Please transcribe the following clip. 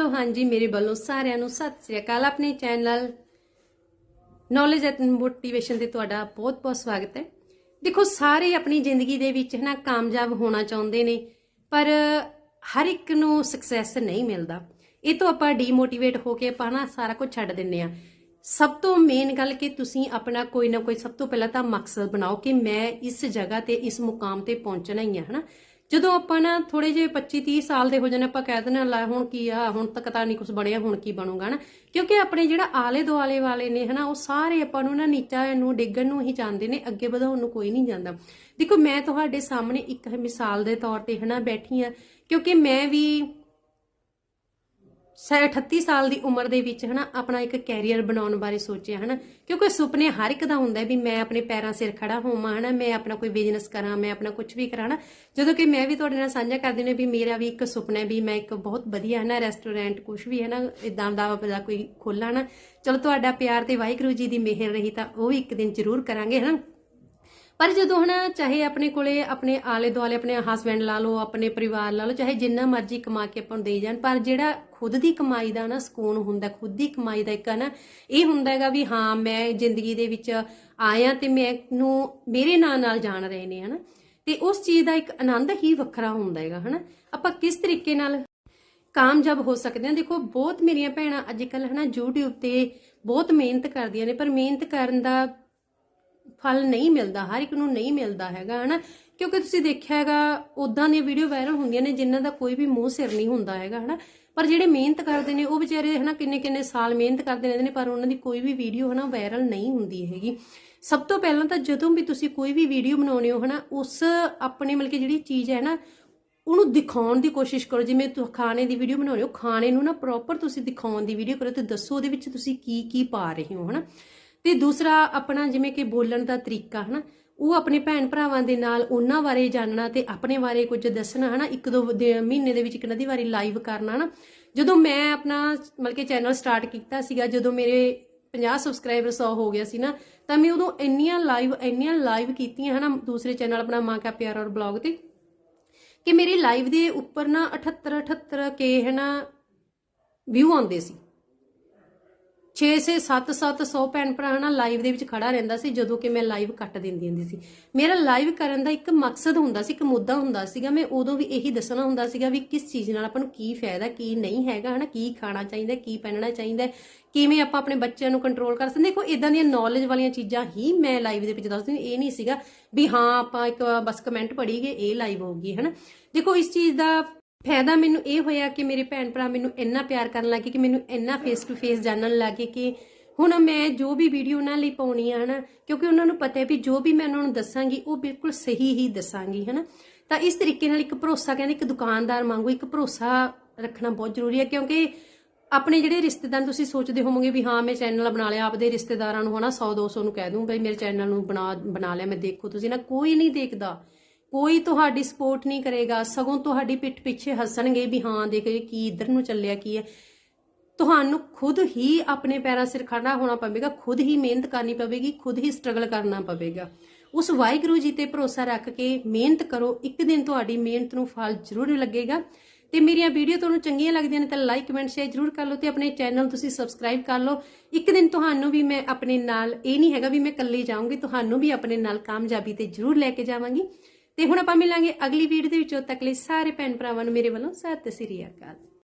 Hello ਹਾਂਜੀ, ਮੇਰੇ ਵੱਲੋਂ ਸਾਰਿਆਂ ਨੂੰ ਸਤਿ ਸ੍ਰੀ ਅਕਾਲ। ਆਪਣੇ ਚੈਨਲ ਨੌਲੇਜ ਐਂਡ ਮੋਟੀਵੇਸ਼ਨ ਤੇ ਤੁਹਾਡਾ ਬਹੁਤ-ਬਹੁਤ ਸਵਾਗਤ ਹੈ। ਦੇਖੋ, ਸਾਰੇ ਆਪਣੀ ਜ਼ਿੰਦਗੀ ਦੇ ਵਿੱਚ ਹਨਾ ਕਾਮਯਾਬ ਹੋਣਾ ਚਾਹੁੰਦੇ ਨੇ, ਪਰ ਹਰ ਇੱਕ ਨੂੰ ਸਕਸੈਸ ਨਹੀਂ ਮਿਲਦਾ। ਇਹ ਤੋਂ ਆਪਾਂ ਡੀਮੋਟੀਵੇਟ ਹੋ ਕੇ ਆਪਾਂ ਨਾ ਸਾਰਾ ਕੁਝ ਛੱਡ ਦਿੰਨੇ ਆ ਸਭ ਤੋਂ ਮੇਨ ਗੱਲ ਕਿ ਤੁਸੀਂ ਆਪਣਾ ਕੋਈ ਨਾ ਕੋਈ ਸਭ ਤੋਂ ਪਹਿਲਾਂ ਤਾਂ ਮਕਸਦ ਬਣਾਓ ਕਿ ਮੈਂ ਇਸ ਜਗ੍ਹਾ ਤੇ, ਇਸ ਮੁਕਾਮ ਤੇ ਪਹੁੰਚਣਾ ਹੀ ਆ ਹਨਾ। ਜਦੋਂ ਆਪਾਂ ਨਾ ਥੋੜੇ ਜਿਹੇ 25 30 ਸਾਲ ਦੇ ਹੋ ਜਾਣੇ ਆਪਾਂ ਕਹਿ ਦਿੰਦੇ ਹਾਂ, ਲੈ ਹੁਣ ਕੀ ਆ, ਹੁਣ ਤੱਕ ਤਾਂ ਨਹੀਂ ਕੁਝ ਬਣਿਆ, ਹੁਣ ਕੀ ਬਣੂਗਾ ਨਾ ਕਿਉਂਕਿ ਆਪਣੇ ਜਿਹੜਾ ਆਲੇ ਦੁਆਲੇ ਵਾਲੇ ਨੇ ਹਨਾ, ਉਹ ਸਾਰੇ ਆਪਾਂ ਨੂੰ ਨਾ ਨੀਚਾ ਨੂੰ, ਡਿੱਗਣ ਨੂੰ ਹੀ ਚਾਹੁੰਦੇ ਨੇ, ਅੱਗੇ ਵਧਾਉਣ ਨੂੰ ਕੋਈ ਨਹੀਂ ਜਾਂਦਾ। ਦੇਖੋ ਮੈਂ ਤੁਹਾਡੇ ਸਾਹਮਣੇ ਇੱਕ ਮਿਸਾਲ ਦੇ ਤੌਰ ਤੇ ਹਨਾ ਬੈਠੀ ਆ ਕਿਉਂਕਿ ਮੈਂ ਵੀ 38 ਸਾਲ ਦੀ ਉਮਰ ਦੇ ਵਿੱਚ ਹਨਾ, ਆਪਣਾ ਇੱਕ ਕੈਰੀਅਰ ਬਣਾਉਣ ਬਾਰੇ ਸੋਚਿਆ ਹਨਾ। ਕਿਉਂਕਿ ਸੁਪਨੇ ਹਰ ਇੱਕ ਦਾ ਹੁੰਦਾ ਵੀ ਮੈਂ ਆਪਣੇ ਪੈਰਾਂ ਸਿਰ ਖੜਾ ਹੋਵਾਂ ਹਨਾ, ਮੈਂ ਆਪਣਾ ਕੋਈ ਬਿਜ਼ਨਸ ਕਰਾਂ, ਮੈਂ ਆਪਣਾ ਕੁਝ ਵੀ ਕਰਾਂ ਹਨਾ। ਜਦੋਂ ਕਿ ਮੈਂ ਵੀ ਤੁਹਾਡੇ ਨਾਲ ਸਾਂਝਾ ਕਰਦੀ ਨੇ ਵੀ ਮੇਰਾ ਵੀ ਇੱਕ ਸੁਪਨਾ ਵੀ ਮੈਂ ਇੱਕ ਬਹੁਤ ਵਧੀਆ ਹਨਾ ਰੈਸਟੋਰੈਂਟ ਕੁਝ ਵੀ ਹਨਾ ਇਦਾਂ ਦਾ ਦਾ ਕੋਈ ਖੋਲਾਂ ਨਾ ਚਲੋ ਤੁਹਾਡਾ ਪਿਆਰ ਤੇ ਵਾਹਿਗੁਰੂ ਜੀ ਦੀ ਮਿਹਰ ਰਹੀ ਤਾਂ ਉਹ ਵੀ ਇੱਕ ਦਿਨ ਜ਼ਰੂਰ ਕਰਾਂਗੇ ਹਨਾ। ਪਰ ਜਦੋਂ ਹਨਾ, ਚਾਹੇ ਆਪਣੇ ਕੋਲੇ ਆਪਣੇ ਆਲੇ ਦੁਆਲੇ ਆਪਣੇ ਹਸਬੰਡ ਲਾ ਲਓ, ਆਪਣੇ ਪਰਿਵਾਰ ਲਾ ਲਓ, ਚਾਹੇ ਜਿੰਨਾ ਮਰਜ਼ੀ ਕਮਾ ਕੇ ਆਪਾਂ ਨੂੰ ਦੇਈ ਜਾਣ, ਪਰ ਜਿਹੜਾ ਖੁਦ ਦੀ ਕਮਾਈ ਦਾ ਨਾ ਸਕੂਨ ਹੁੰਦਾ, ਖੁਦ ਦੀ ਕਮਾਈ ਦਾ ਇੱਕ ਨਾ ਇਹ ਹੁੰਦਾ ਹੈਗਾ ਵੀ ਹਾਂ, ਮੈਂ ਜ਼ਿੰਦਗੀ ਦੇ ਵਿੱਚ ਆਇਆ ਤੇ ਮੈਨੂੰ ਮੇਰੇ ਨਾਂ ਨਾਲ ਜਾਣ ਰਹੇ ਨੇ ਹਨਾ। ਤੇ ਉਸ ਚੀਜ਼ ਦਾ ਇੱਕ ਆਨੰਦ ਹੀ ਵੱਖਰਾ ਹੁੰਦਾ ਹੈਗਾ ਹਨਾ। ਆਪਾਂ ਕਿਸ ਤਰੀਕੇ ਨਾਲ ਕਾਮਯਾਬ ਹੋ ਸਕਦੇ ਹਾਂ? ਦੇਖੋ, ਬਹੁਤ ਮੇਰੀਆਂ ਭੈਣਾਂ ਅੱਜ ਕੱਲ ਹਨਾ, YouTube ਤੇ ਬਹੁਤ ਮਿਹਨਤ ਕਰਦੀਆਂ ਨੇ, ਪਰ ਮਿਹਨਤ ਕਰਨ ਦਾ ਫਲ ਨਹੀਂ ਮਿਲਦਾ, ਹਰ ਇੱਕ ਨੂੰ ਨਹੀਂ ਮਿਲਦਾ ਹੈਗਾ, ਹਨਾ? ਕਿਉਂਕਿ ਤੁਸੀਂ ਦੇਖਿਆ ਹੈਗਾ ਉਦਾਂ ਦੀਆਂ ਵੀਡੀਓ ਵਾਇਰਲ ਹੁੰਦੀਆਂ ਨੇ ਜਿਨ੍ਹਾਂ ਦਾ ਕੋਈ ਵੀ ਮੂੰਹ ਸਿਰ ਨਹੀਂ ਹੁੰਦਾ ਹੈਗਾ, ਹਨਾ? ਪਰ ਜਿਹੜੇ ਮਿਹਨਤ ਕਰਦੇ ਨੇ, ਉਹ ਵਿਚਾਰੇ, ਹਨਾ, ਕਿੰਨੇ ਕਿੰਨੇ ਸਾਲ ਮਿਹਨਤ ਕਰਦੇ ਰਹਿੰਦੇ ਨੇ, ਪਰ ਉਹਨਾਂ ਦੀ ਕੋਈ ਵੀ ਵੀਡੀਓ ਹਨਾ ਵਾਇਰਲ ਨਹੀਂ ਹੁੰਦੀ ਹੈਗੀ। ਸਭ ਤੋਂ ਪਹਿਲਾਂ ਤਾਂ ਜਦੋਂ ਵੀ ਤੁਸੀਂ ਕੋਈ ਵੀ ਵੀਡੀਓ ਬਣਾਉਣੇ ਹੋ, ਹਨਾ, ਉਸ ਆਪਣੇ ਮਤਲਬ ਕਿ ਜਿਹੜੀ ਚੀਜ਼ ਹੈ ਨਾ ਉਹਨੂੰ ਦਿਖਾਉਣ ਦੀ ਕੋਸ਼ਿਸ਼ ਕਰੋ। ਜਿਵੇਂ ਤੁਸੀਂ ਖਾਣੇ ਦੀ ਵੀਡੀਓ ਬਣਾਉਣੇ ਹੋ, ਖਾਣੇ ਨੂੰ ਨਾ ਪ੍ਰੋਪਰ ਤੁਸੀਂ ਦਿਖਾਉਣ ਦੀ ਵੀਡੀਓ ਕਰੋ ਤੇ ਦੱਸੋ ਉਹਦੇ ਵਿੱਚ ਤੁਸੀਂ ਕੀ ਕੀ ਪਾ ਰਹੇ ਹੋ, ਹਨਾ? ਤੇ ਦੂਸਰਾ ਆਪਣਾ ਜਿਵੇਂ ਕਿ ਬੋਲਣ ਦਾ ਤਰੀਕਾ, ਹਨਾ, ਉਹ ਆਪਣੇ ਭੈਣ ਭਰਾਵਾਂ ਦੇ ਨਾਲ ਉਹਨਾਂ ਬਾਰੇ ਜਾਣਨਾ ਤੇ ਆਪਣੇ ਬਾਰੇ ਕੁਝ ਦੱਸਣਾ, ਹਨਾ, ਇੱਕ ਦੋ ਦੇ- ਮਹੀਨੇ ਦੇ ਵਿੱਚ ਇੱਕ ਨਦੀ ਵਾਰੀ ਲਾਈਵ ਕਰਨਾ, ਹਨਾ। ਜਦੋਂ ਮੈਂ ਆਪਣਾ ਮਤਲਬ ਕਿ ਚੈਨਲ ਸਟਾਰਟ ਕੀਤਾ ਸੀਗਾ, ਜਦੋਂ ਮੇਰੇ 50 ਸਬਸਕ੍ਰਾਈਬਰ 100 ਹੋ ਗਿਆ ਸੀ ਨਾ, ਤਾਂ ਮੈਂ ਉਦੋਂ ਇੰਨੀਆਂ ਲਾਈਵ ਇੰਨੀਆਂ ਲਾਈਵ ਕੀਤੀਆਂ, ਹਨਾ, ਦੂਸਰੇ ਚੈਨਲ ਆਪਣਾ ਮਾਂ ਕਾ ਪਿਆਰ ਔਰ ਬਲੌਗ ਤੇ, ਕਿ ਮੇਰੇ ਲਾਈਵ ਦੇ ਉੱਪਰ ਨਾ 78 78 ਕੇ ਹਨਾ ਵਿਊ ਆਉਂਦੇ ਸੀ। 6 ਸੇ 7 700 ਭੈਣ ਭਰਾ ਨਾ ਲਾਈਵ ਦੇ ਵਿੱਚ ਖੜਾ ਰਹਿੰਦਾ ਸੀ, ਜਦੋਂ ਕਿ ਮੈਂ ਲਾਈਵ ਕੱਟ ਦਿੰਦੀ ਹੁੰਦੀ ਸੀ। ਮੇਰਾ ਲਾਈਵ ਕਰਨ ਦਾ ਇੱਕ ਮਕਸਦ ਹੁੰਦਾ ਸੀ, ਇੱਕ ਮੁੱਦਾ ਹੁੰਦਾ ਸੀਗਾ, ਮੈਂ ਉਦੋਂ ਵੀ ਇਹੀ ਦੱਸਣਾ ਹੁੰਦਾ ਸੀਗਾ ਵੀ ਕਿਸ ਚੀਜ਼ ਨਾਲ ਆਪਾਂ ਨੂੰ ਕੀ ਫਾਇਦਾ, ਕੀ ਨਹੀਂ ਹੈਗਾ ਹਨਾ, ਕੀ ਖਾਣਾ ਚਾਹੀਦਾ, ਕੀ ਪਹਿਨਣਾ ਚਾਹੀਦਾ, ਕਿਵੇਂ ਆਪਾਂ ਆਪਣੇ ਬੱਚਿਆਂ ਨੂੰ ਕੰਟਰੋਲ ਕਰ ਸਕਦੇ। ਦੇਖੋ ਇਦਾਂ ਦੀਆਂ ਨੌਲੇਜ ਵਾਲੀਆਂ ਚੀਜ਼ਾਂ ਹੀ ਮੈਂ ਲਾਈਵ ਦੇ ਵਿੱਚ ਦੱਸਦੀ ਇਹ ਨਹੀਂ ਸੀਗਾ ਵੀ ਹਾਂ, ਆਪਾਂ ਇੱਕ ਬਸ ਕਮੈਂਟ ਪੜ੍ਹੀਏ, ਇਹ ਲਾਈਵ ਹੋਊਗੀ, ਹਨਾ। ਦੇਖੋ, ਇਸ ਚੀਜ਼ ਦਾ ਫਾਇਦਾ ਮੈਨੂੰ ਇਹ ਹੋਇਆ ਕਿ ਮੇਰੇ ਭੈਣ ਭਰਾ ਮੈਨੂੰ ਇੰਨਾ ਪਿਆਰ ਕਰਨ ਲੱਗੇ ਕਿ ਮੈਨੂੰ ਇੰਨਾ ਫੇਸ ਟੂ ਫੇਸ ਜਾਣਨ ਲੱਗੇ ਕਿ ਹੁਣ ਮੈਂ ਜੋ ਵੀ ਵੀਡੀਓ ਉਹਨਾਂ ਲਈ ਪਾਉਣੀ ਆ ਹਨਾ ਕਿਉਂਕਿ ਉਹਨਾਂ ਨੂੰ ਪਤਾ ਹੈ ਵੀ ਜੋ ਵੀ ਮੈਂ ਉਹਨਾਂ ਨੂੰ ਦੱਸਾਂਗੀ, ਉਹ ਬਿਲਕੁਲ ਸਹੀ ਹੀ ਦੱਸਾਂਗੀ, ਹਨਾ? ਤਾਂ ਇਸ ਤਰੀਕੇ ਨਾਲ ਇੱਕ ਭਰੋਸਾ ਕਹਿੰਦੇ ਇੱਕ ਦੁਕਾਨਦਾਰ ਵਾਂਗੂ ਇੱਕ ਭਰੋਸਾ ਰੱਖਣਾ ਬਹੁਤ ਜ਼ਰੂਰੀ ਹੈ, ਕਿਉਂਕਿ ਆਪਣੇ ਜਿਹੜੇ ਰਿਸ਼ਤੇਦਾਰ, ਤੁਸੀਂ ਸੋਚਦੇ ਹੋਵੋਗੇ ਵੀ ਹਾਂ, ਮੈਂ ਚੈਨਲ ਬਣਾ ਲਿਆ, ਆਪਦੇ ਰਿਸ਼ਤੇਦਾਰਾਂ ਨੂੰ ਹਨਾ 100 200 ਨੂੰ ਕਹਿ ਦੂੰ, ਬਈ ਮੇਰੇ ਚੈਨਲ ਨੂੰ ਬਣਾ ਬਣਾ ਲਿਆ, ਮੈਂ ਦੇਖੋ, ਤੁਸੀਂ ਨਾ ਕੋਈ ਨਹੀਂ ਦੇਖਦਾ। ਕੋਈ ਤੁਹਾਡੀ ਸਪੋਰਟ ਨਹੀਂ ਕਰੇਗਾ, ਸਗੋਂ ਤੁਹਾਡੀ ਪਿੱਠ ਪਿੱਛੇ ਹੱਸਣਗੇ ਵੀ ਹਾਂ, ਦੇਖ ਇਹ ਕੀ ਇਧਰ ਨੂੰ ਚੱਲਿਆ, ਕੀ ਹੈ। ਤੁਹਾਨੂੰ ਖੁਦ ਹੀ ਆਪਣੇ ਪੈਰਾਂ ਸਿਰ ਖੜਾ ਹੋਣਾ ਪਵੇਗਾ, ਖੁਦ ਹੀ ਮਿਹਨਤ ਕਰਨੀ ਪਵੇਗੀ, ਖੁਦ ਹੀ ਸਟਰਗਲ ਕਰਨਾ ਪਵੇਗਾ। ਉਸ ਵਾਹਿਗੁਰੂ ਜੀ ਤੇ ਭਰੋਸਾ ਰੱਖ ਕੇ ਮਿਹਨਤ ਕਰੋ, ਇੱਕ ਦਿਨ ਤੁਹਾਡੀ ਮਿਹਨਤ ਨੂੰ ਫਲ ਜ਼ਰੂਰ ਲੱਗੇਗਾ। ਤੇ ਮੇਰੀਆਂ ਵੀਡੀਓ ਤੁਹਾਨੂੰ ਚੰਗੀਆਂ ਲੱਗਦੀਆਂ ਨੇ ਤਾਂ ਲਾਈਕ ਕਮੈਂਟ ਸ਼ੇਅਰ ਜ਼ਰੂਰ ਕਰ ਲਓ ਤੇ ਆਪਣੇ ਚੈਨਲ ਤੁਸੀਂ ਸਬਸਕ੍ਰਾਈਬ ਕਰ ਲਓ। ਇੱਕ ਦਿਨ ਤੁਹਾਨੂੰ ਵੀ ਮੈਂ ਆਪਣੇ ਨਾਲ ਇਹ ਨਹੀਂ ਹੈਗਾ ਵੀ ਮੈਂ ਇਕੱਲੀ ਜਾਊਂਗੀ, ਤੁਹਾਨੂੰ ਵੀ ਆਪਣੇ ਨਾਲ ਕਾਮਯਾਬੀ ਤੇ ਜ਼ਰੂਰ ਲੈ ਕੇ ਜਾਵਾਂਗੀ। ਤੇ ਹੁਣ ਆਪਾਂ ਮਿਲਾਂਗੇ ਅਗਲੀ ਵੀਡੀਓ ਦੇ ਵਿੱਚ। ਉਦੋਂ ਤੱਕ ਲਈ ਸਾਰੇ ਭੈਣ ਭਰਾਵਾਂ ਨੂੰ ਮੇਰੇ ਵੱਲੋਂ ਸਤਿ ਸ੍ਰੀ ਅਕਾਲ।